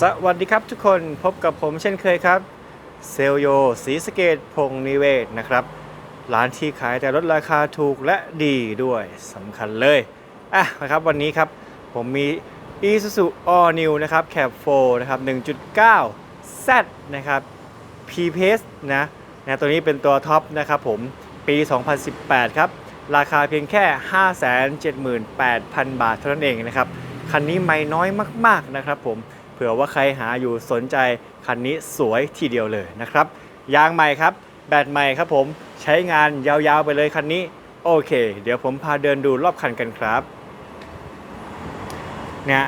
สวัสดีครับทุกคนพบกับผมเช่นเคยครับ เซลโยสีสเกตพงนิเวศนะครับ ร้านที่ขายแต่ลดราคาถูกและดีด้วยสำคัญเลย อะนะครับวันนี้ครับ ผมมี Isuzu All New นะครับ Cab 4นะครับ 1.9 Z นะครับ P Pace นะนะตัวนี้เป็นตัวท็อปนะครับผมปี 2018 ครับ ราคาเพียงแค่ 578,000 บาทเท่านั้นเองนะครับ คันนี้ไม่น้อยมาก ๆ นะครับผม เผื่อว่าใครหาอยู่สนใจคันนี้สวยทีเดียวเลยนะครับยางใหม่ครับ แบตใหม่ครับผมใช้งานยาวๆไปเลยคันนี้ โอเค เดี๋ยวผมพาเดินดูรอบคันกันครับเนี่ย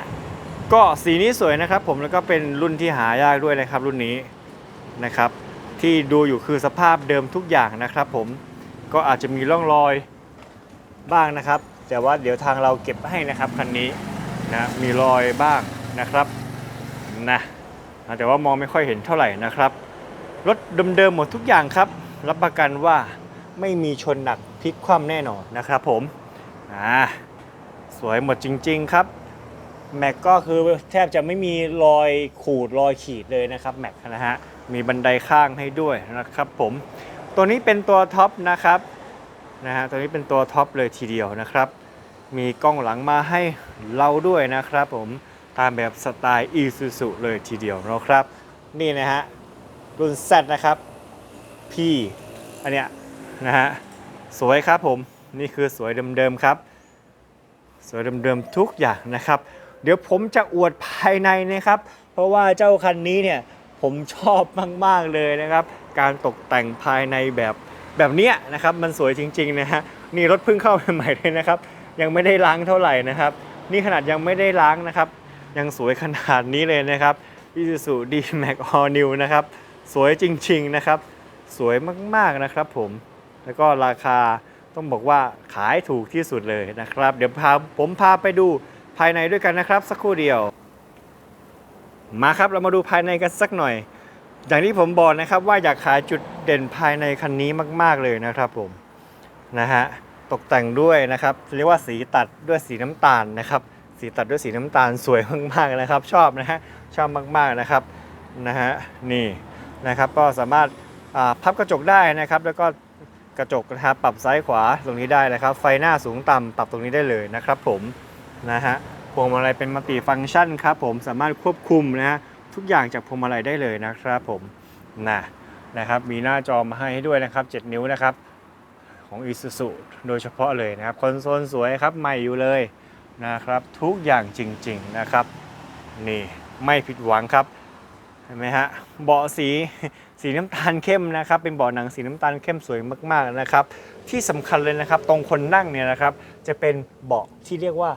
ก็สีนี้สวยนะครับ ผมแล้วก็เป็นรุ่นที่หายากด้วยนะครับรุ่นนี้นะครับ ที่ดูอยู่คือสภาพเดิมทุกอย่างนะครับ ผมก็อาจจะมีร่องรอยบ้างนะครับ แต่ว่าเดี๋ยวทางเราเก็บให้นะครับคันนี้นะมีรอยบ้างนะครับ นะแต่ว่ามองไม่ค่อยเห็นเท่าไหร่นะครับ รถเดิมๆหมดทุกอย่างครับ รับประกันว่าไม่มีชนหนักพลิกคว่ำแน่นอนนะครับผมอ่าสวยหมดจริง ๆครับแม็กก็คือแทบจะไม่มีรอยขูดรอยขีดเลยนะครับแม็กนะฮะมีบันไดข้างให้ด้วยนะครับผมตัวนี้เป็นตัวท็อปนะครับนะฮะตัวนี้เป็นตัวท็อปเลยทีเดียวนะครับ มีกล้องหลังมาให้เราด้วยนะครับผม ตามแบบสไตล์ Isuzu เลยทีเดียวนะครับ นี่นะฮะ รุ่น Z นะครับ P อันเนี้ยนะฮะ สวยครับผม นี่คือสวยเดิมๆครับ สวยเดิมๆทุกอย่างนะครับ เดี๋ยวผมจะอวดภายในนะครับ เพราะว่าเจ้าคันนี้เนี่ยผมชอบมากๆเลยนะครับ การตกแต่งภายในแบบแบบเนี้ยนะครับ มันสวยจริงๆนะฮะ นี่รถเพิ่งเข้าใหม่ๆเลยนะครับ ยังไม่ได้ล้างเท่าไหร่นะครับ นี่ขนาดยังไม่ได้ล้างนะครับ ยังสวยขนาดนี้เลยนะครับ Isuzu D-Max All New นะครับ สวยจริง ๆ นะครับ สวยมากๆนะครับผม แล้วก็ราคาต้องบอกว่าขายถูกที่สุดเลยนะครับ เดี๋ยวพาผมพาไปดูภายในด้วยกันนะครับ สักครู่เดียว มาครับเรามาดูภายในกันสักหน่อย อย่างที่ผมบอกนะครับว่าอยากขายจุดเด่นภายในคันนี้มาก ๆเลยนะครับผมนะฮะตกแต่งด้วยนะครับเรียกว่าสีตัดด้วยสีน้ำตาลนะครับ สีตัดด้วยสีน้ำตาลสวยมากๆนะครับ ชอบนะฮะชอบมากๆนะครับนะฮะนี่นะครับก็สามารถาพับกระจกได้นะครับ แล้วก็กระจกนะครับปรับซ้ายขวาตรงนี้ได้นะครับ ไฟหน้าสูงต่ำปรับตรงนี้ได้เลยนะครับผมนะฮะพวงมาลัยเป็นมัลติฟังก์ชันครับผมสามารถควบคุมนะฮะทุกอย่างจากพวงมาลัยได้เลยนะครับผมนะนะครับมีหน้าจอมาให้ด้วยนะครับ 7 นิ้วนะครับของ Isuzu โดยเฉพาะเลยนะครับคอนโซลสวยครับใหม่อยู่เลย นะครับทุกอย่างจริงๆนะครับ นี่ไม่ผิดหวังครับเห็นไหมฮะเบาะสีสีน้ำตาลเข้มนะครับ เป็นเบาะหนังสีน้ำตาลเข้มสวยมากๆนะครับ ที่สำคัญเลยนะครับ ตรงคนนั่งเนี่ยนะครับ จะเป็นเบาะที่เรียกว่า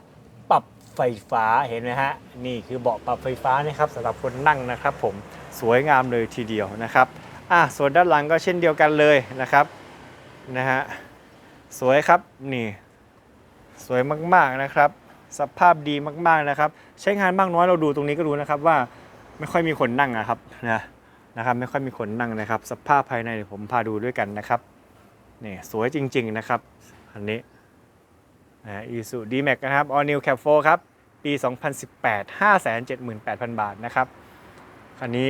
ปรับไฟฟ้าเห็นไหมฮะนี่คือเบาะปรับไฟฟ้านะครับสำหรับคนนั่งนะครับ ผมสวยงามเลยทีเดียวนะครับอะส่วนด้านหลังก็เช่นเดียวกันเลยนะครับนะฮะสวยครับนี่ สวยมากๆนะครับ สภาพดีมากๆนะครับ ใช้งานมากน้อยเราดูตรงนี้ก็รู้นะครับว่าไม่ค่อยมีคนนั่งนะครับนะนะครับ ไม่ค่อยมีคนนั่งนะครับ สภาพภายในเดี๋ยวผมพาดูด้วยกันนะครับนี่สวยจริง ๆนะครับ อันนี้นะอีซูดีแม็กนะครับ All New Cap 4ครับ ปี 2018 578,000 บาทนะครับ คันนี้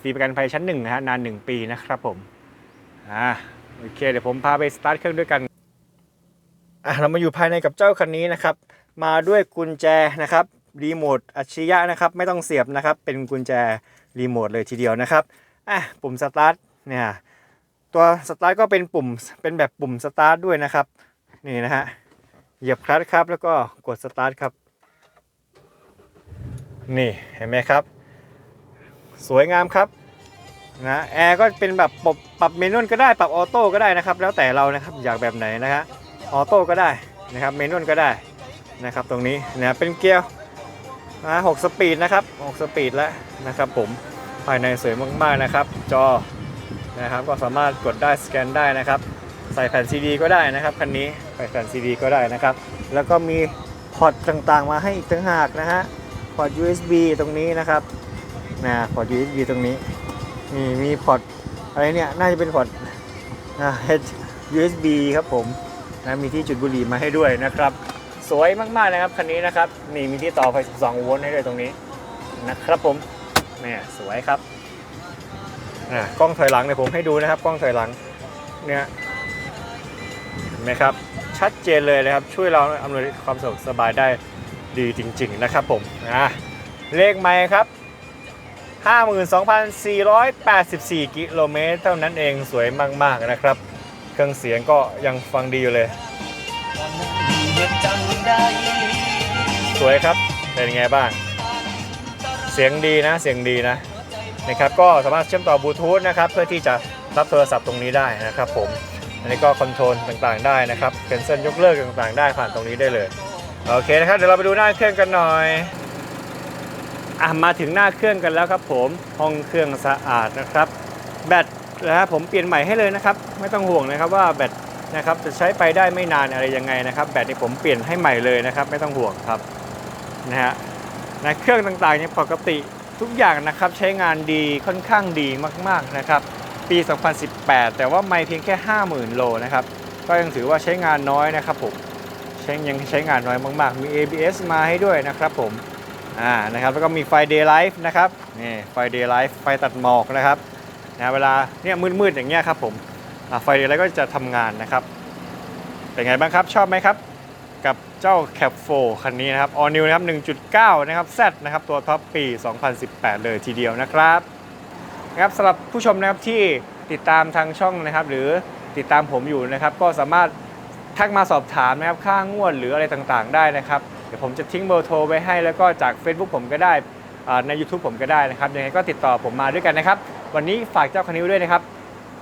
ฟรีประกันภัยชั้นหนึ่งนะฮะนาน 1 ปีนะครับผมอ่าโอเค เดี๋ยวผมพาไปสตาร์ทเครื่องด้วยกัน อะเรามาอยู่ภายในกับเจ้าคันนี้นะครับ มาด้วยกุญแจนะครับรีโมทอัจฉริยะนะครับ ไม่ต้องเสียบนะครับ เป็นกุญแจรีโมทเลยทีเดียวนะครับอะปุ่มสตาร์ทเนี่ยตัวสตาร์ทก็เป็นปุ่มเป็นแบบปุ่มสตาร์ทด้วยนะครับนี่นะฮะเหยียบคลัตช์ครับ แล้วก็กดสตาร์ทครับ นี่เห็นไหมครับ สวยงามครับนะแอร์ก็เป็นแบบปรับปรับเมนวลก็ได้ปรับออโต้ก็ได้นะครับ แล้วแต่เรานะครับอยากแบบไหนนะฮะ ออโต้ก็ได้นะครับเมนวลก็ได้นะครับตรงนี้นะเป็นเกียร์นะหกสปีดนะครับหกสปีดแล้วนะครับผมภายในสวยมากๆนะครับ จอนะครับก็สามารถกดได้สแกนได้นะครับ ใส่แผ่นซีดีก็ได้นะครับคันนี้ใส่แผ่นซีดีก็ได้นะครับ แล้วก็มีพอร์ตต่างๆ มาให้อีกต่างหากนะฮะพอร์ต USB ตรงนี้นะครับนะพอร์ต USB ตรงนี้มีมีพอร์ตอะไรเนี่ยน่าจะเป็นพอร์ตนะ USB ครับผม นะมีที่จุดบุหรี่มาให้ด้วยนะครับ สวยมากๆนะครับคันนี้นะครับนี่มีที่ต่อไฟ 12 โวลต์ให้ด้วยตรงนี้นะครับผมเนี่ยสวยครับอ่ากล้องถอยหลังเนี่ยผมให้ดูนะครับ กล้องถอยหลังเนี่ยเห็นไหมครับชัดเจนเลยนะครับ ช่วยเราอำนวยความสะดวกสบายได้ดีจริง ๆ นะครับผมอะเลขไมค์ครับ 52,484 กิโลเมตรเท่านั้นเองสวยมาก ๆ นะครับ เครื่องเสียงก็ยังฟังดีอยู่เลย สวยครับ เป็นไงบ้าง เสียงดีนะ เสียงดีนะ นะครับ ก็สามารถเชื่อมต่อบลูทูธนะครับ เพื่อที่จะรับโทรศัพท์ตรงนี้ได้นะครับผม อันนี้ก็คอนโทรลต่างๆได้นะครับเ a นเซิลยกเลิกต่างๆ ได้ผ่านตรงนี้ได้เลย โอเคนะครับ เดี๋ยวเราไปดูหน้าเครื่องกันหน่อยอะมาถึงหน้าเครื่องกันแล้วครับผม ห้องเครื่องสะอาดนะครับ แบต นะครับผมเปลี่ยนใหม่ให้เลยนะครับ ไม่ต้องห่วงนะครับว่าแบตนะครับจะใช้ไปได้ไม่นานอะไรยังไงนะครับ แบตนี่ผมเปลี่ยนให้ใหม่เลยนะครับ ไม่ต้องห่วงครับนะฮะนะเครื่องต่างๆเนี่ยปกติทุกอย่างนะครับใช้งานดีค่อนข้างดีมากๆนะครับ ปี 2018 แต่ว่าไม่เพียงแค่ 50,000 โลนะครับ ก็ยังถือว่าใช้งานน้อยนะครับผมใช้ยังใช้งานน้อยมากๆ มี ABS มาให้ด้วยนะครับผมอ่านะครับแล้วก็มีไฟ Daylight นะครับนี่ไฟ Daylight ไฟตัดหมอกนะครับ นะเวลาเนี่ยมืดๆอย่างเงี้ยครับผมไฟ Daylight ก็จะทำงานนะครับ เป็นไงบ้างครับชอบไหมครับ กับเจ้า Cap 4คันนี้นะครับ All New นะครับ 1.9 นะครับ Z นะครับ ตัวท็อปปี 2018 เลยทีเดียวนะครับนะครับสำหรับผู้ชมนะครับที่ติดตามทางช่องนะครับ หรือติดตามผมอยู่นะครับ ก็สามารถทักมาสอบถามนะครับค่างวดหรืออะไรต่างๆ ได้นะครับ เดี๋ยวผมจะทิ้งเบอร์โทรไว้ให้แล้วก็จาก Facebook ผมก็ได้ ใน YouTube ผมก็ได้นะครับยังไงก็ติดต่อผมมาด้วยกันนะครับ วันนี้ฝากเจ้าคันนี้ไว้ด้วยนะครับ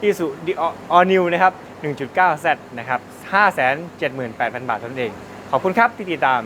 อีสุดีออนิวนะครับ 1.9Z นะครับ 578,000 บาทเท่านั้นเอง ขอบคุณครับที่ติดตาม